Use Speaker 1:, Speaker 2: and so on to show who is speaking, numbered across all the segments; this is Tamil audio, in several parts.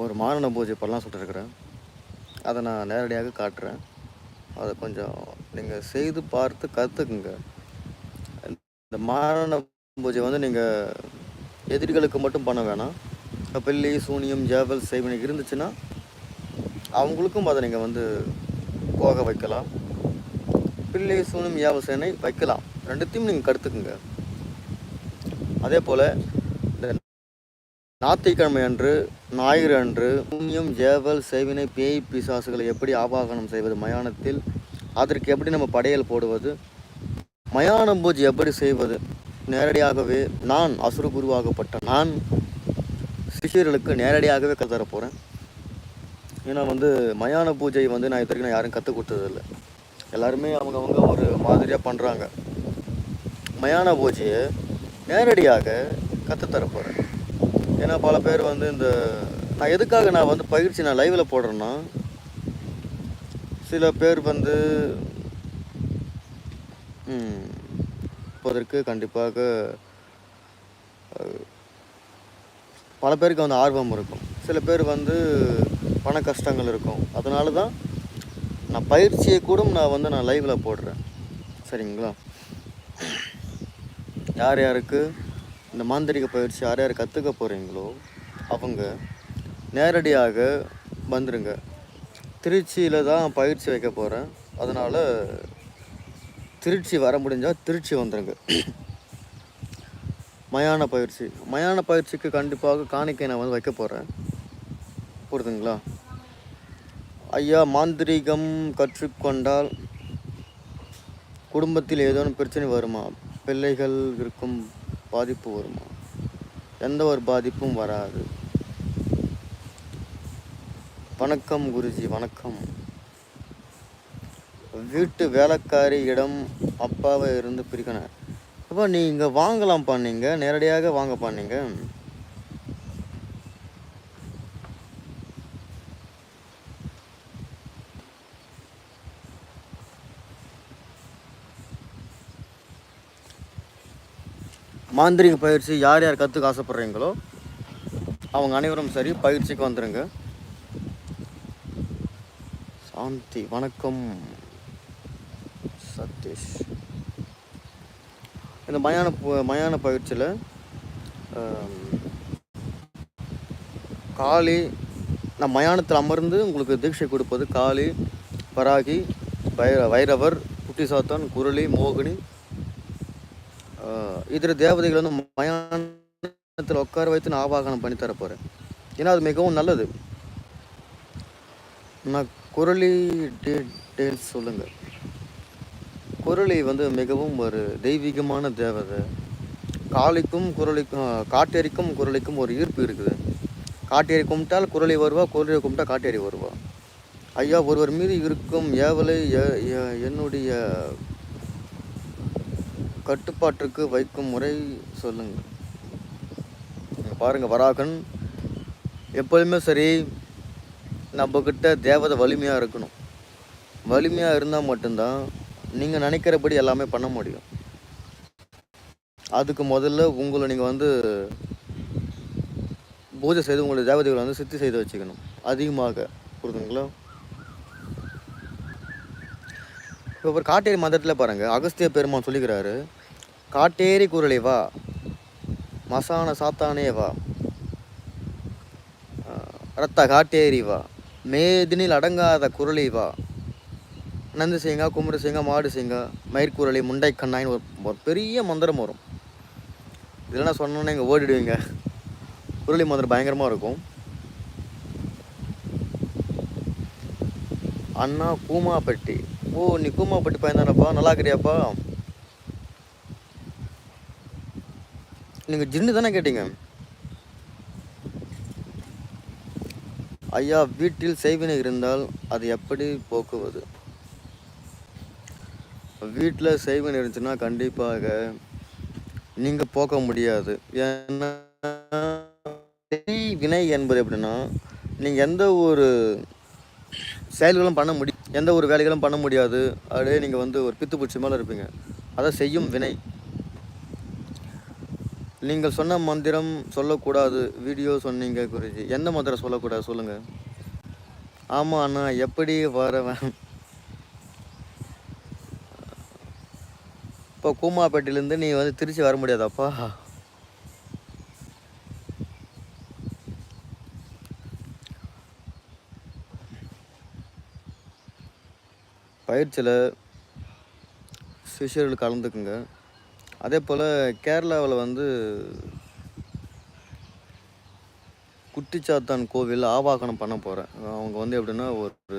Speaker 1: ஒரு மாரண பூஜை பண்ணலாம் சொல்லிருக்கிறேன் அதை நான் நேரடியாக காட்டுறேன். அதை கொஞ்சம் நீங்கள் செய்து பார்த்து கற்றுக்குங்க இந்த மாரண பூஜை வந்து நீங்கள் எதிரிகளுக்கு மட்டும் பண்ண வேணாம். பில்லி சூனியம் ஜேவல் செய்வினை இருந்துச்சுன்னா அவங்களுக்கும் அதை நீங்கள் வந்து போக வைக்கலாம். பில்லி சூனியம் ஏவல் சேனை வைக்கலாம். ரெண்டுத்தையும் நீங்கள் கற்றுக்குங்க அதே போல் ஞாயிற்றுக்கிழமை அன்று ஞாயிறு அன்று புண்ணியம் ஜேவல் செய்வினை பேய் பிசாசுகளை எப்படி ஆவாகனம் செய்வது மயானத்தில் அதற்கு எப்படி நம்ம படையல் போடுவது மயான பூஜை எப்படி செய்வது நேரடியாகவே நான் அசுர குருவாகப்பட்ட நான் சிஷியர்களுக்கு நேரடியாகவே கற்றுத்தர போகிறேன் ஏன்னா வந்து மயான பூஜை வந்து நான் இது வரைக்கும் நான் யாரும் கற்றுக் கொடுத்ததில்ல. எல்லாருமே அவங்கவுங்க ஒரு மாதிரியாக பண்ணுறாங்க மயான பூஜையை நேரடியாக கற்றுத்தர போகிறேன் ஏன்னா பல பேர் வந்து இந்த நான் எதுக்காக நான் வந்து பயிற்சி நான் லைவில் போடுறேன்னா சில பேர் வந்து இப்போதற்கு கண்டிப்பாக பல பேருக்கு வந்து ஆர்வம் இருக்கும். சில பேர் வந்து பண கஷ்டங்கள் இருக்கும். அதனால தான் நான் பயிற்சியை கூட நான் வந்து நான் லைவில் போடுறேன். சரிங்களா? யார் யாருக்கு? இந்த மாந்திரிக பயிற்சி யார் யார் கற்றுக்க போகிறீங்களோ அவங்க நேரடியாக வந்துடுங்க திருச்சியில் தான் பயிற்சி வைக்க போகிறேன் அதனால் திருச்சி வர முடிஞ்சால் திருச்சி வந்துடுங்க மயான பயிற்சி. மயான பயிற்சிக்கு கண்டிப்பாக காணிக்கை நான் வந்து வைக்க போகிறேன் புரிதுங்களா? ஐயா மாந்திரீகம் கற்றுக்கொண்டால் குடும்பத்தில் ஏதோ பிரச்சனை வருமா? பிள்ளைகள் இருக்கும் பாதிப்பு வருமா? எந்த ஒரு பாதிப்பும் வராது. வணக்கம் குருஜி வணக்கம். வீட்டு வேலைக்காரி இடம் அப்பாவை இருந்து பிரிக்கணும். அப்போ நீங்கள் வாங்கலாம் பண்ணீங்க நேரடியாக வாங்க பண்ணீங்க. மாந்திரிக பயிற்சி யார் யார் கற்றுக்க ஆசைப்பட்றீங்களோ அவங்க அனைவரும் சரி பயிற்சிக்கு வந்துடுங்க சாந்தி வணக்கம். சதீஷ். இந்த மயான மயான பயிற்சியில் காளி நான் மயானத்தில் அமர்ந்து உங்களுக்கு தீட்சை கொடுப்பது காளி பராகி வைர வைரவர் குட்டி சாத்தான் குரளி மோகினி இதர தேவதைகள் வந்து மயானத்தில் உட்கார வைத்து நான் ஆவாகனம் பண்ணி தர போகிறேன் ஏன்னா அது மிகவும் நல்லது. நான் குரலி டீட்டெயில்ஸ் சொல்லுங்கள் குரளி வந்து மிகவும் ஒரு தெய்வீகமான தேவதை. காளிக்கும் குரலிக்கும் காட்டேரிக்கும் குரலிக்கும் ஒரு ஈர்ப்பு இருக்குது. காட்டேரி கும்பிட்டால் குரளி வருவா குரலி கும்பிட்டா காட்டேரி வருவா. ஐயா ஒருவர் மீது இருக்கும் ஏவலை என்னுடைய கட்டுப்பாட்டிற்கு வைக்கும் முறை சொல்லுங்கள் பாருங்கள் வராகன். எப்பொழுதுமே சரி நம்மக்கிட்ட தேவதை வலிமையாக இருக்கணும். வலிமையாக இருந்தால் மட்டும்தான் நீங்கள் நினைக்கிறபடி எல்லாமே பண்ண முடியும். அதுக்கு முதல்ல உங்களை நீங்கள் வந்து பூஜை செய்து உங்களுடைய தேவதைகளை வந்து சித்தி செய்து வச்சுக்கணும். அதிகமாக. புரிதுங்களா? இப்போ ஒரு காட்டேரி மதத்தில் பாருங்கள் அகஸ்திய பெருமான் சொல்லிக்கிறாரு காட்டேரி குரலை வா மசான சாத்தானே வா ரத்த காட்டேரி வா மேதினில் அடங்காத குரலி வா நந்து செய்யுங்க குமுறு செய்யுங்க மாடு செய்யுங்க மயிர்குரலி முண்டை கண்ணாயின்னு ஒரு ஒரு பெரிய மந்திரம் வரும். இதெல்லாம் சொன்னோன்னே இங்கே ஓடிடுவீங்க. குரலி மந்திரம் பயங்கரமாக இருக்கும். அண்ணா கூமாப்பட்டி ஓ நீ கூமாப்பட்டி பையன் தானப்பா நல்லா இருக்கிறியாப்பா நீங்கள் ஜின்னு தானே கேட்டீங்க? ஐயா வீட்டில் செய்வினை இருந்தால் அது எப்படி போக்குவது? வீட்டில் செய்வினை இருந்துச்சுன்னா கண்டிப்பாக நீங்கள் போக்க முடியாது. ஏன்னா வினை என்பது எப்படின்னா நீங்கள் எந்த ஒரு செயல்களும் பண்ண முடியும் எந்த ஒரு வேலைகளும் பண்ண முடியாது. அப்படியே நீங்கள் வந்து ஒரு பித்து பூச்சி மேலே இருப்பீங்க. அதை செய்யும் வினை. நீங்கள் சொன்ன மந்திரம் சொல்லக்கூடாது. வீடியோ சொன்னீங்க குருஜி. எந்த மந்திரம் சொல்லக்கூடாது சொல்லுங்கள் ஆமாம் அண்ணா எப்படி வரவன்? இப்போ கூமாப்பேட்டையிலேருந்து நீ வந்து திருச்சி வர முடியாதாப்பா? பயிற்சியில் சிஷியர்கள் கலந்துக்குங்க. அதே போல் கேரளாவில் வந்து குட்டிச்சாத்தான் கோவில் ஆவாகனம் பண்ண போகிறேன் அவங்க வந்து எப்படின்னா ஒரு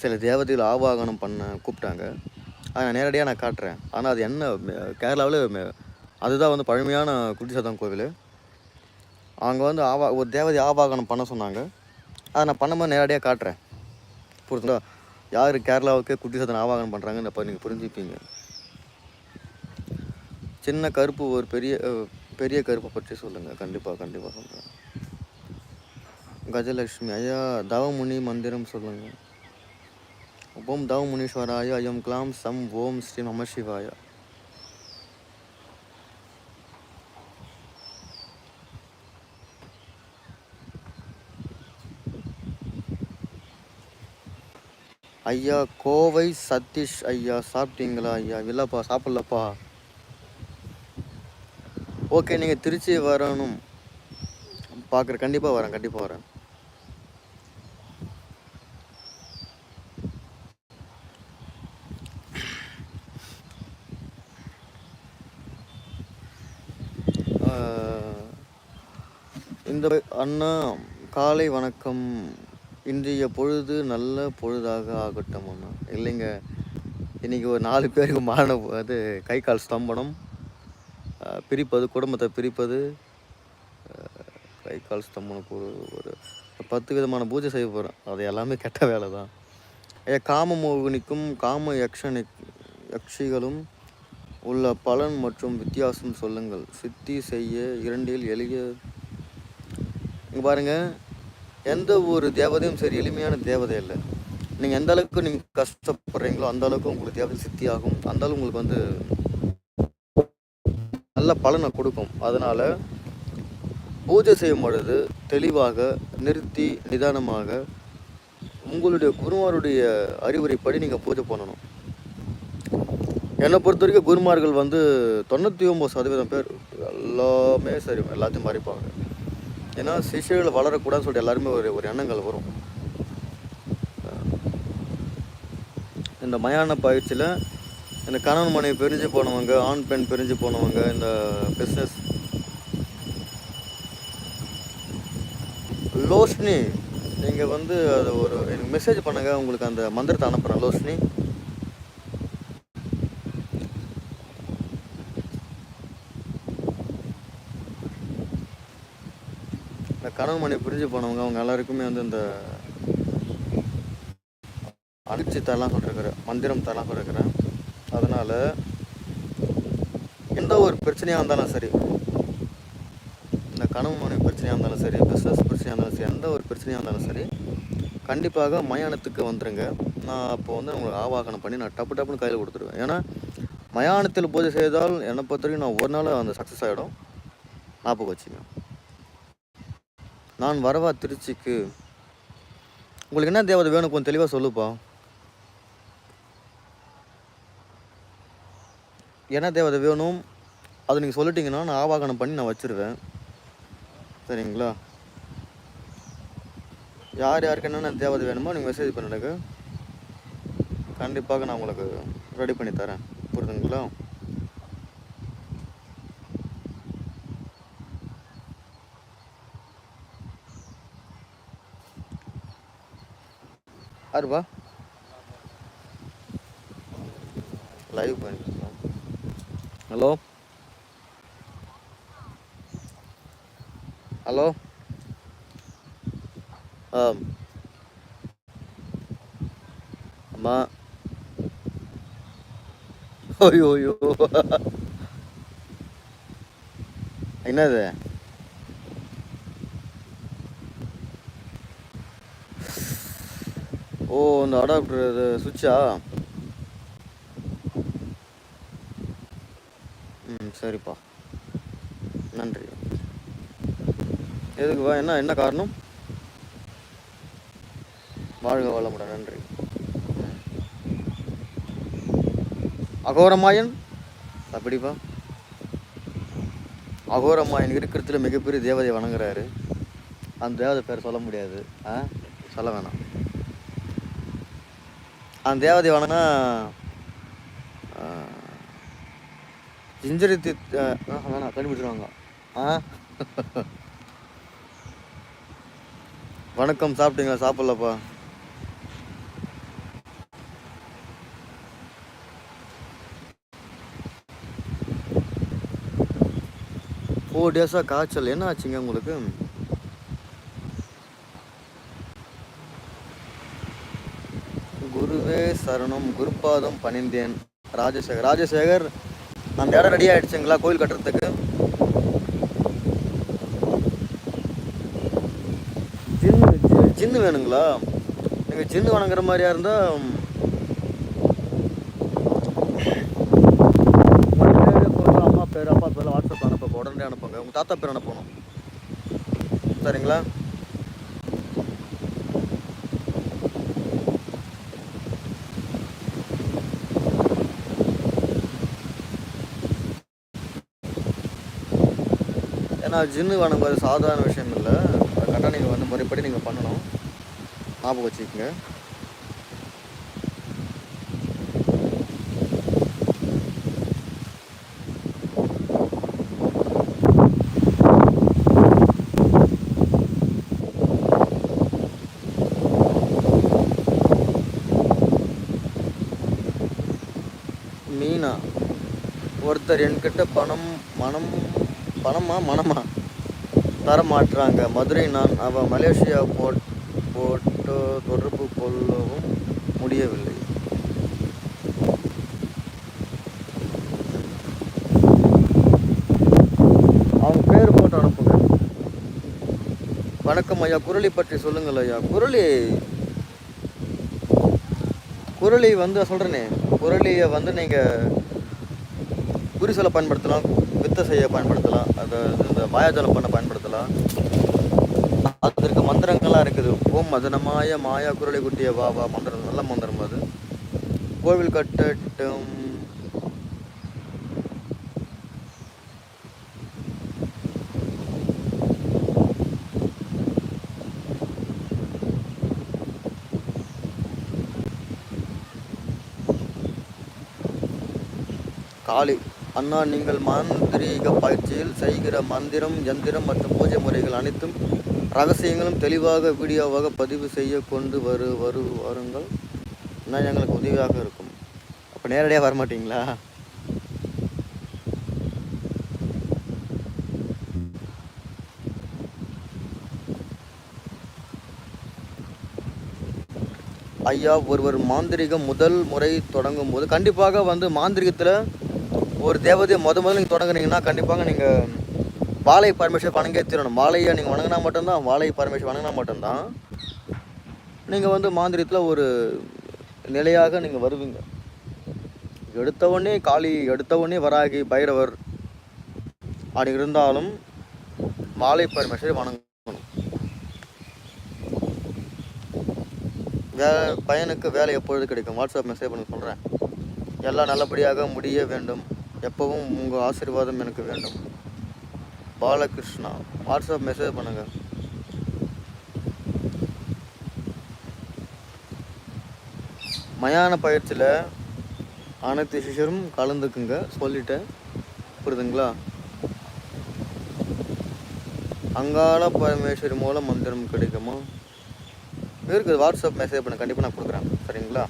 Speaker 1: சில தேவதைகள் ஆவாகனம் பண்ண கூப்பிட்டாங்க. அதை நான் நேரடியாக நான் காட்டுறேன். ஆனால் அது என்ன கேரளாவில் அதுதான் வந்து பழமையான குட்டிச்சாத்தான் கோவில். அவங்க வந்து ஆவா ஒரு தேவதை ஆவாகனம் பண்ண சொன்னாங்க. அதை நான் பண்ணும்போது நேரடியாக காட்டுறேன். புரியுதுங்களா யார் கேரளாவுக்கு குட்டி குட்டிச்சாத்தன் ஆவாகனம் பண்ணுறாங்கன்னு அப்போ நீங்கள் புரிஞ்சுப்பீங்க. சின்ன கருப்பு ஒரு பெரிய பெரிய கருப்பை பற்றி சொல்லுங்கள் கண்டிப்பாக கண்டிப்பாக சொல்கிறேன் கஜலட்சுமி ஐயா தவமுனி மந்திரம் சொல்லுங்கள் ஓம் தவமுனீஸ்வராய ஐயம் கிளாம் சம் ஓம் ஸ்ரீ நம ஐயா கோவை சதீஷ் ஐயா சாப்பிட்டீங்களா ஐயா? இல்லைப்பா சாப்பிட்லப்பா. ஓகே நீங்கள் திருச்சி வரணும். பார்க்குறேன் கண்டிப்பாக வரேன் கண்டிப்பாக வரேன். இந்த அண்ணா காலை வணக்கம். இன்றைய பொழுது நல்ல பொழுதாக ஆகட்டும் ஒன்று இல்லைங்க இன்றைக்கி ஒரு நாலு பேருக்கு மாற அது கை கால் ஸ்தம்பனம் பிரிப்பது குடும்பத்தை பிரிப்பது கை கால் ஸ்தம்பனம் ஒரு ஒரு பத்து விதமான பூஜை செய்ய போகிறேன் அது எல்லாமே கெட்ட வேலை தான் ஏ காமமோகினிக்கும் காம யக்ஷனி யக்ஷிகளும் உள்ள பலன் மற்றும் வித்தியாசம் சொல்லுங்கள். சித்தி செய்ய இரண்டில் எளிய இங்கே பாருங்கள் எந்த ஒரு தேவதையும் சரி எளிமையான தேவதை இல்லை நீங்கள் எந்த அளவுக்கு நீங்கள் கஷ்டப்படுறீங்களோ அந்த அளவுக்கு உங்களுக்கு தேவதை சித்தி ஆகும் அந்த அளவுக்கு உங்களுக்கு வந்து நல்ல பலனை கொடுக்கும். அதனால் பூஜை செய்யும் பொழுது தெளிவாக நிறுத்தி நிதானமாக உங்களுடைய குருமாருடைய அறிவுரைப்படி நீங்கள் பூஜை பண்ணணும். என்னை பொறுத்த வரைக்கும் குருமார்கள் வந்து தொண்ணூற்றி ஒம்பது சதவீதம் பேர் எல்லாமே சரி எல்லாத்தையும் மறைப்பாங்க ஏன்னா சிசுகள் வளரக்கூடாதுன்னு சொல்லிட்டு எல்லாருமே ஒரு ஒரு எண்ணங்கள் வரும். இந்த மயான பயிற்சியில் இந்த கணவன் மனைவி பிரிஞ்சு போனவங்க ஆண் பெண் பிரிஞ்சு போனவங்க இந்த பிஸ்னஸ் லோஷ்னி நீங்கள் வந்து அது ஒரு எனக்கு மெசேஜ் பண்ணுங்கள் உங்களுக்கு அந்த மந்திரத்தை அனுப்புகிறேன் லோஷ்னி. கணவன் மனை பிரிஞ்சு போனவங்க அவங்க எல்லாருக்குமே வந்து இந்த அடிச்சு தரலாம் சொல்லிருக்கிறேன் மந்திரம் தரலாம் சொல்லிருக்கிறேன் அதனால் எந்த ஒரு பிரச்சனையாக இருந்தாலும் சரி இந்த கணவன் மனை பிரச்சனையாக இருந்தாலும் சரி பிஸ்னஸ் பிரச்சனையாக இருந்தாலும் சரி எந்த ஒரு பிரச்சனையாக இருந்தாலும் சரி கண்டிப்பாக மயானத்துக்கு வந்துடுங்க நான் அப்போ வந்து உங்களுக்கு ஆவாகனம் பண்ணி நான் டப்பு டப்புன்னு கையில் கொடுத்துருவேன். ஏன்னா மயானத்தில் பூஜை செய்தால் என்னை பொறுத்த வரைக்கும் நான் ஒரு நாள் அந்த சக்ஸஸ் ஆகிடும் ஞாபகம் வச்சுங்க நான் வரவா திருச்சிக்கு? உங்களுக்கு என்ன தேவதை வேணும்? கொஞ்சம் தெளிவாக சொல்லுப்பா. என்ன தேவதை வேணும்? அது நீங்கள் சொல்லிட்டீங்கன்னா நான் ஆவாகனம் பண்ணி நான் வச்சிருவேன். சரிங்களா? யார் யாருக்கு என்னென்ன தேவதை வேணுமோ நீங்கள் மெசேஜ் பண்ணுறதுக்கு கண்டிப்பாக நான் உங்களுக்கு ரெடி பண்ணி தரேன். புரிதுங்களா யாருப்பா லைவ் பண்ணிக்கலாம். ஹலோ ஹலோ ஆ அம்மா. ஐயோ ஐயோ. என்னது? ஓ அந்த அடாப்டர் சுவிட்சா ம் சரிப்பா. நன்றி. எதுக்குப்பா என்ன என்ன காரணம்? வாழ்க வளமுடன் நன்றி. அகோரமாயன்? அப்படிப்பா. அகோரமாயன் இருக்கிறதுல மிகப்பெரிய தேவதை வணங்குறாரு. அந்த தேவதை பேர் சொல்ல முடியாது. ஆ? சொல்ல வேணாம். அந்த தேவதை வணங்கினா ஜிஞ்சரித்தி வேணாம் கண்டுபிடிச்சிருவாங்க. ஆ? வணக்கம் சாப்பிட்டீங்களா? சாப்பிட்லப்பா. ஃபோர் டேஸாக காய்ச்சல். என்ன ஆச்சுங்க உங்களுக்கு? சரணம் குருபாதம் பணிந்தேன். ராஜசேகர் ராஜசேகர் அந்த இடம் ரெடி ஆயிடுச்சுங்களா கோயில் கட்டுறதுக்கு? ஜின்னு வேணுங்களா? நீங்கள் ஜின்னு வணங்குற மாதிரியா இருந்தால் அம்மா பேர் அப்பா பேர் வாட்ஸ்அப் அனுப்ப உடனே அனுப்புங்க. உங்கள் தாத்தா பேர் அனுப்பணும். சரிங்களா? ஜின்னு வணங்குவது சாதாரண விஷயம் இல்லை. கரெக்டாக நீங்கள் வந்து முறைப்படி நீங்கள் பண்ணணும். ஞாபகம் வச்சுக்கோங்க. மீனா ஒருத்தர் என்கிட்ட பணம் மனம் பணமா? மனமா? தர மாட்டுறாங்க மதுரை நான் அவன் மலேசியா போட் போட்டு தொடர்பு கொள்ளவும் முடியவில்லை. அவங்க பேர் போட்டு அனுப்புங்க. வணக்கம் ஐயா. குரளி பற்றி சொல்லுங்கள் ஐயா. குரளி. குரளி வந்து சொல்கிறேனே குரளியை வந்து நீங்கள் குறிசொலை பயன்படுத்தலாம். வித்தை செய்ய பயன்படுத்தலாம். அதாவது இந்த மாயாஜலம் பண்ண பயன்படுத்தலாம். அதற்கு மந்திரங்கள்லாம் இருக்குது. ஓம் மதனமாய மாயா குரலை குட்டிய வா வா மந்திரம். நல்ல மந்திரம் அது. கோவில் கட்டட்டும். காளி. அண்ணா நீங்கள் மாந்திரீக பயிற்சியில் செய்கிற மந்திரம் யந்திரம் மற்றும் பூஜை முறைகள் அனைத்தும் ரகசியங்களும் தெளிவாக வீடியோவாக பதிவு செய்ய கொண்டு வரு வரு வருங்கள். இன்னும் எங்களுக்கு உதவியாக இருக்கும். அப்போ நேரடியாக வரமாட்டிங்களா? ஐயா ஒருவர் மாந்திரிகம் முதல் முறை தொடங்கும் போது கண்டிப்பாக வந்து மாந்திரிகத்தில் ஒரு தேவதையை முத முதல்ல நீங்கள் தொடங்குனீங்கன்னா கண்டிப்பாக நீங்கள் வாழை பரமேஸ்வர் வணங்கே தீரணும். வாழையை நீங்கள் வணங்கினா மட்டும்தான் வாழை பரமேஸ்வர் வணங்கினா மட்டும்தான் நீங்கள் வந்து மாந்திரியத்தில் ஒரு நிலையாக நீங்கள் வருவீங்க. எடுத்தவொடனே காளி எடுத்தவொடனே வராகி பைரவர் அப்படி இருந்தாலும் வாழை பரமேஸ்வரி வணங்கணும். வே பையனுக்கு வேலை எப்பொழுது கிடைக்கும்? வாட்ஸ்அப் மெசேஜ் பண்ணி சொல்கிறேன் எல்லாம் நல்லபடியாக முடிய வேண்டும். எப்பவும் உங்கள் ஆசீர்வாதம் எனக்கு வேண்டும். பாலகிருஷ்ணா வாட்ஸ்அப் மெசேஜ் பண்ணுங்க. மயான பயிற்சியில் அனைத்து சிஷரும் கலந்துக்குங்க. சொல்லிட்டேன். புரியுதுங்களா? அங்காள பரமேஸ்வரி மூலம் மந்திரம் கிடைக்குமா? இருக்குது வாட்ஸ்அப் மெசேஜ் பண்ண. கண்டிப்பாக நான் கொடுக்குறேன். சரிங்களா?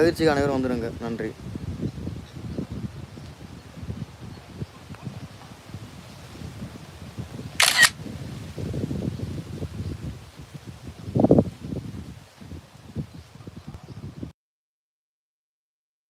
Speaker 1: பயிற்சிக்கு அனைவரும் வந்துடுங்க நன்றி.